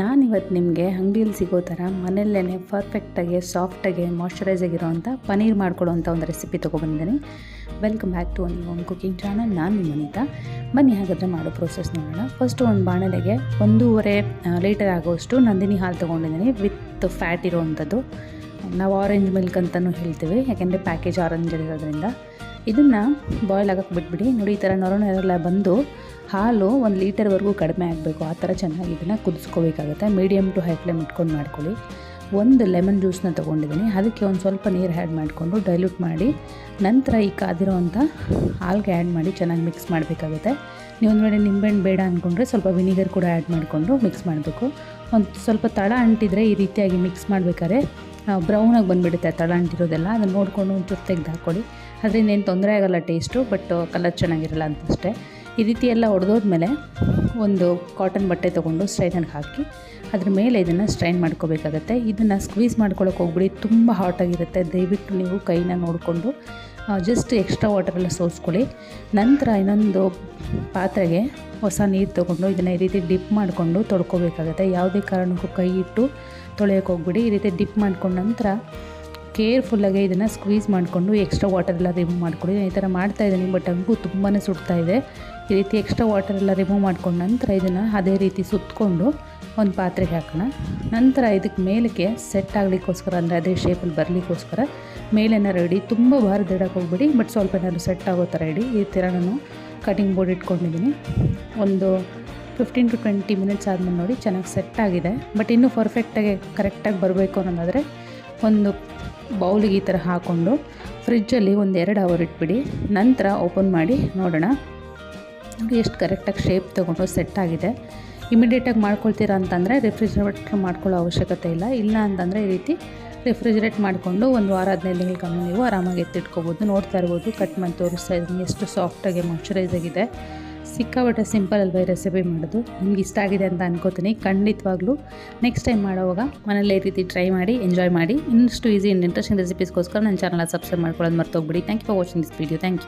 ನಾನಿವತ್ತು ನಿಮಗೆ ಅಂಗಡಿಯಲ್ಲಿ ಸಿಗೋ ಥರ ಮನೆಯಲ್ಲೇ ಪರ್ಫೆಕ್ಟಾಗಿ ಸಾಫ್ಟಾಗಿ ಮಾಯ್ಶ್ಚರೈಸ್ ಆಗಿರೋವಂಥ ಪನೀರ್ ಮಾಡ್ಕೊಳ್ಳೋವಂಥ ಒಂದು ರೆಸಿಪಿ ತೊಗೊಬಂದಿದ್ದೀನಿ. ವೆಲ್ಕಮ್ ಬ್ಯಾಕ್ ಟು ಒಂದು ಹೋಮ್ ಕುಕಿಂಗ್ ಚಾನಲ್ ನಾನು ನಿಮ್ಮ ಅನಿತಾ. ಬನ್ನಿ ಹಾಗಾದರೆ ಮಾಡೋ ಪ್ರೋಸೆಸ್ ನೋಡೋಣ. ಫಸ್ಟು ಒಂದು ಬಾಣಲೆಗೆ ಒಂದೂವರೆ ಲೀಟರ್ ಆಗೋಷ್ಟು ನಂದಿನಿ ಹಾಲು ತೊಗೊಂಡಿದ್ದೀನಿ ವಿತ್ ಫ್ಯಾಟ್ ಇರೋವಂಥದ್ದು. ನಾವು ಆರೆಂಜ್ ಮಿಲ್ಕ್ ಅಂತಲೂ ಹೇಳ್ತೀವಿ, ಯಾಕೆಂದರೆ ಪ್ಯಾಕೇಜ್ ಆರೆಂಜ್ ಇರೋದ್ರಿಂದ. ಇದನ್ನು ಬಾಯ್ಲ್ ಆಗಕ್ಕೆ ಬಿಟ್ಬಿಡಿ, ನೋಡಿ ಈ ಥರ ನೊರ ಬಂದು ಹಾಲು ಒಂದು ಲೀಟರ್ವರೆಗೂ ಕಡಿಮೆ ಆಗಬೇಕು. ಆ ಥರ ಚೆನ್ನಾಗಿ ಇದನ್ನು ಕುದಿಸ್ಕೋಬೇಕಾಗುತ್ತೆ. ಮೀಡಿಯಮ್ ಟು ಹೈ ಫ್ಲೇಮ್ ಇಟ್ಕೊಂಡು ಮಾಡ್ಕೊಳ್ಳಿ. ಒಂದು ಲೆಮನ್ ಜ್ಯೂಸನ್ನ ತೊಗೊಂಡಿದ್ದೀನಿ. ಅದಕ್ಕೆ ಒಂದು ಸ್ವಲ್ಪ ನೀರು ಆ್ಯಡ್ ಮಾಡಿಕೊಂಡು ಡೈಲ್ಯೂಟ್ ಮಾಡಿ ನಂತರ ಈ ಕಾದಿರೋವಂಥ ಹಾಲ್ಗೆ ಆ್ಯಡ್ ಮಾಡಿ ಚೆನ್ನಾಗಿ ಮಿಕ್ಸ್ ಮಾಡಬೇಕಾಗುತ್ತೆ. ನೀವು ಒಂದು ವೇಳೆ ನಿಂಬೆಹಣ್ಣು ಬೇಡ ಅಂದ್ಕೊಂಡ್ರೆ ಸ್ವಲ್ಪ ವಿನಿಗರ್ ಕೂಡ ಆ್ಯಡ್ ಮಾಡಿಕೊಂಡು ಮಿಕ್ಸ್ ಮಾಡಬೇಕು. ಒಂದು ಸ್ವಲ್ಪ ತಳ ಅಂಟಿದ್ರೆ ಈ ರೀತಿಯಾಗಿ ಮಿಕ್ಸ್ ಮಾಡಬೇಕಾದ್ರೆ ಬ್ರೌನಾಗಿ ಬಂದುಬಿಡುತ್ತೆ ತಳ ಅಂಟಿರೋದೆಲ್ಲ. ಅದನ್ನು ನೋಡಿಕೊಂಡು ಒಂಚೂರು ತೆಗೆದು ಹಾಕ್ಕೊಳ್ಳಿ ಅದರಿಂದ ಏನು ತೊಂದರೆ ಆಗೋಲ್ಲ ಟೇಸ್ಟು ಬಟ್ ಕಲರ್ ಚೆನ್ನಾಗಿರಲ್ಲ ಅಂತಷ್ಟೇ. ಈ ರೀತಿ ಎಲ್ಲ ಒಡೆದೋದ್ಮೇಲೆ ಒಂದು ಕಾಟನ್ ಬಟ್ಟೆ ತೊಗೊಂಡು ಸ್ಟ್ರೈನರ್ಗೆ ಹಾಕಿ ಅದ್ರ ಮೇಲೆ ಇದನ್ನು ಸ್ಟ್ರೈನ್ ಮಾಡ್ಕೋಬೇಕಾಗತ್ತೆ. ಇದನ್ನು ಸ್ಕ್ವೀಸ್ ಮಾಡ್ಕೊಳಕ್ಕೆ ಹೋಗ್ಬಿಡಿ, ತುಂಬ ಹಾಟಾಗಿರುತ್ತೆ ದಯವಿಟ್ಟು ನೀವು ಕೈನ ನೋಡಿಕೊಂಡು ಜಸ್ಟ್ ಎಕ್ಸ್ಟ್ರಾ ವಾಟರೆಲ್ಲ ಸೋಸ್ಕೊಳ್ಳಿ. ನಂತರ ಇನ್ನೊಂದು ಪಾತ್ರೆಗೆ ಹೊಸ ನೀರು ತೊಗೊಂಡು ಇದನ್ನು ಈ ರೀತಿ ಡಿಪ್ ಮಾಡಿಕೊಂಡು ತೊಳ್ಕೊಬೇಕಾಗತ್ತೆ. ಯಾವುದೇ ಕಾರಣಕ್ಕೂ ಕೈ ಇಟ್ಟು ತೊಳೆಯೋಕೆ ಹೋಗ್ಬಿಡಿ. ಈ ರೀತಿ ಡಿಪ್ ಮಾಡ್ಕೊಂಡ ನಂತರ ಕೇರ್ಫುಲ್ಲಾಗಿ ಇದನ್ನು ಸ್ಕ್ವೀಸ್ ಮಾಡಿಕೊಂಡು ಎಕ್ಸ್ಟ್ರಾ ವಾಟರ್ ಎಲ್ಲ ರಿಮೂವ್ ಮಾಡ್ಕೊಳ್ಳಿ. ಈ ಥರ ಮಾಡ್ತಾ ಇದ್ದೀನಿ, ಬಟ್ ಹಂಗೂ ತುಂಬಾ ಸುಡ್ತಾ ಇದೆ. ಈ ರೀತಿ ಎಕ್ಸ್ಟ್ರಾ ವಾಟರ್ ಎಲ್ಲ ರಿಮೂವ್ ಮಾಡ್ಕೊಂಡ ನಂತರ ಇದನ್ನು ಅದೇ ರೀತಿ ಸುತ್ತಕೊಂಡು ಒಂದು ಪಾತ್ರೆಗೆ ಹಾಕೋಣ. ನಂತರ ಇದಕ್ಕೆ ಮೇಲಕ್ಕೆ ಸೆಟ್ ಆಗಲಿಕ್ಕೋಸ್ಕರ, ಅಂದರೆ ಅದೇ ಶೇಪಲ್ಲಿ ಬರಲಿಕ್ಕೋಸ್ಕರ ಮೇಲೇನಾರು ರೆಡಿ ತುಂಬ ಇಡಕ್ಕೆ ಹೋಗ್ಬಿಡಿ, ಬಟ್ ಸ್ವಲ್ಪ ಏನಾದ್ರು ಸೆಟ್ ಆಗೋ ಥರ ಇಡಿ. ಈ ಥರ ನಾನು ಕಟಿಂಗ್ ಬೋರ್ಡ್ ಇಟ್ಕೊಂಡಿದ್ದೀನಿ. ಒಂದು ಫಿಫ್ಟೀನ್ ಟು ಟ್ವೆಂಟಿ ಮಿನಿಟ್ಸ್ ಆದಮೇಲೆ ನೋಡಿ ಚೆನ್ನಾಗಿ ಸೆಟ್ ಆಗಿದೆ. ಬಟ್ ಇನ್ನೂ ಪರ್ಫೆಕ್ಟಾಗಿ ಕರೆಕ್ಟಾಗಿ ಬರಬೇಕು ಅನ್ನೋದಾದರೆ ಒಂದು ಬೌಲಿಗೆ ಈ ಥರ ಹಾಕ್ಕೊಂಡು ಫ್ರಿಜ್ಜಲ್ಲಿ ಒಂದು ಎರಡು ಅವರ್ ಇಟ್ಬಿಡಿ. ನಂತರ ಓಪನ್ ಮಾಡಿ ನೋಡೋಣ. ನೋಡಿ ಎಷ್ಟು ಕರೆಕ್ಟಾಗಿ ಶೇಪ್ ತೊಗೊಂಡು ಸೆಟ್ ಆಗಿದೆ. ಇಮಿಡಿಯೇಟಾಗಿ ಮಾಡ್ಕೊಳ್ತೀರಾ ಅಂತಂದರೆ ರೆಫ್ರಿಜರೇಟರ್ ಮಾಡ್ಕೊಳ್ಳೋ ಅವಶ್ಯಕತೆ ಇಲ್ಲ. ಇಲ್ಲ ಅಂತಂದರೆ ಈ ರೀತಿ ರೆಫ್ರಿಜರೇಟ್ ಮಾಡಿಕೊಂಡು ಒಂದು ವಾರ ಹದಿನೈದು ಕಮ್ಮಿ ನೀವು ಆರಾಮಾಗಿ ಎತ್ತಿಟ್ಕೋಬೋದು, ನೋಡ್ತಾ ಇರ್ಬೋದು. ಕಟ್ ಮಾಡಿ ತೋರಿಸ್ತಾ ಇದ್ದೀನಿ. ಎಷ್ಟು ಸಾಫ್ಟಾಗಿ ಮಾಯ್ಚರೈಸ್ ಆಗಿದೆ. ಸಿಕ್ಕಾಪಟ್ಟೆ ಸಿಂಪಲ್ ಅಲ್ವಾ ಈ ರೆಸಿಪಿ ಮಾಡೋದು? ನಿಮ್ಗೆ ಇಷ್ಟ ಆಗಿದೆ ಅಂತ ಅನ್ಕೋತೀನಿ. ಖಂಡಿತವಾಗ್ಲೂ ನೆಕ್ಸ್ಟ್ ಟೈಮ್ ಮಾಡೋವಾಗ ಮನೇಲಿ ಈ ರೀತಿ ಟ್ರೈ ಮಾಡಿ ಎಂಜಾಯ್ ಮಾಡಿ. ಇನ್ನಷ್ಟು ಈಸಿ ಆ್ಯಂಡ್ ಇಂಟ್ರೆಸ್ಟಿಂಗ್ ರೆಸಿಪೀಸ್ಗೋಸ್ಕರ ನನ್ನ ಚಾನಲ್ ಸಬ್ಸ್ಕ್ರೈಬ್ ಮಾಡ್ಕೊಳ್ಳೋದು ಮರ್ತೋಗ್ಬಿಡಿ. Thank you for watching this video thank you